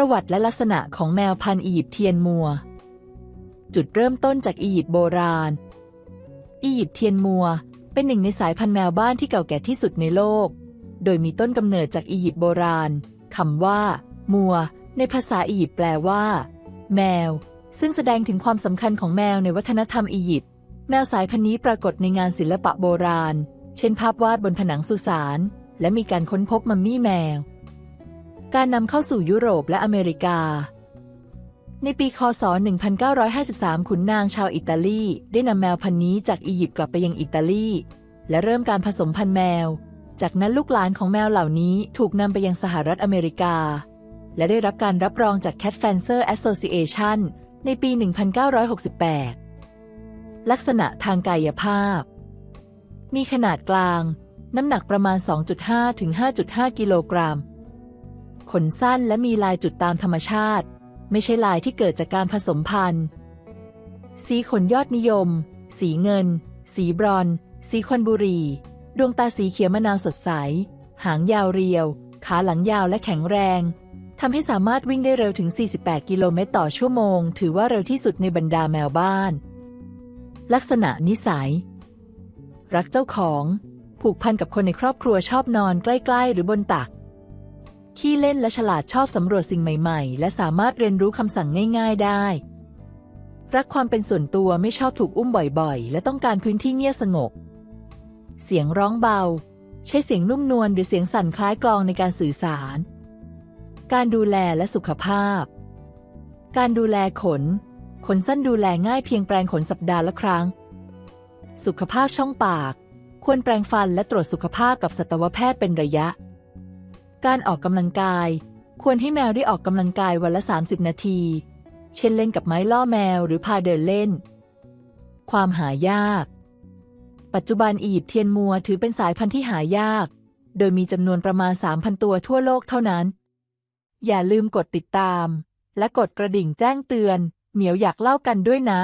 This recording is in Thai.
ประวัติและลักษณะของแมวพันธุ์อียิปเทียนมัว จุดเริ่มต้นจากอียิปต์โบราณ อียิปต์เทียนมัว เป็นหนึ่งในสายพันธุ์แมวบ้านที่เก่าแก่ที่สุดในโลก โดยมีต้นกำเนิดจากอียิปต์โบราณคำว่า มัว ในภาษาอียิปต์แปลว่า แมว ซึ่งแสดงถึงความสำคัญของแมวในวัฒนธรรมอียิปต์ แมวสายพันธุ์นี้ปรากฏในงานศิลปะโบราณ เช่น ภาพวาดบนผนังสุสาน และมีการค้นพบมัมมี่แมว การนำเข้าสู่ยุโรปและอเมริกา ในปีคศ 1953 ขุนนางชาวอิตาลีได้นำแมวพันธุ์นี้จากอียิปต์กลับไปยังอิตาลี และเริ่มการผสมพันธุ์แมว จากนั้นลูกหลานของแมวเหล่านี้ถูกนำไปยังสหรัฐอเมริกา และได้รับการรับรองจาก Cat Fancier Association ในปี 1968 ลักษณะทางกายภาพ มีขนาดกลาง น้ำหนักประมาณ 2.5 ถึง 5.5 กิโลกรัม ขนสั้นและมีลายจุดตามธรรมชาติ ไม่ใช่ลายที่เกิดจากการผสมพันธุ์ สีขนยอดนิยม สีเงิน สีบรอน สีควันบุรี ดวงตาสีเขียวมะนาวสดใส หางยาวเรียว ขาหลังยาวและแข็งแรงทำให้สามารถวิ่งได้เร็วถึง 48 กิโลเมตรต่อชั่วโมง ถือว่าเร็วที่สุดในบรรดาแมวบ้าน ลักษณะนิสัย รักเจ้าของ ผูกพันกับคนในครอบครัวชอบนอนใกล้ ๆ หรือบนตัก ขี้เล่นและฉลาดชอบสำรวจสิ่งใหม่ๆ และสามารถเรียนรู้คำสั่งง่าย ๆ ได้ รักความเป็นส่วนตัวไม่ชอบถูกอุ้มบ่อยๆ และต้องการพื้นที่เงียบสงบ เสียงร้องเบา ใช้เสียงนุ่มนวลหรือเสียงสั่นคล้ายกลองในการสื่อสาร การดูแลและสุขภาพ การดูแลขน ขนสั้นดูแลง่ายเพียงแปรงขนสัปดาห์ละครั้ง สุขภาพช่องปาก ควรแปรงฟันและตรวจสุขภาพกับสัตวแพทย์เป็นระยะ การออกกำลังกาย ควรให้แมวได้ออกกำลังกายวันละ 30 นาที เช่นเล่นกับไม้ล่อแมวหรือพาเดินเล่น ความหายาก ปัจจุบันอียิปต์เทียนมัวถือเป็นสายพันธุ์ที่หายาก โดยมีจำนวนประมาณ 3,000 ตัวทั่วโลกเท่านั้น อย่าลืมกดติดตาม และกดกระดิ่งแจ้งเตือน เหมียวอยากเล่ากันด้วยนะ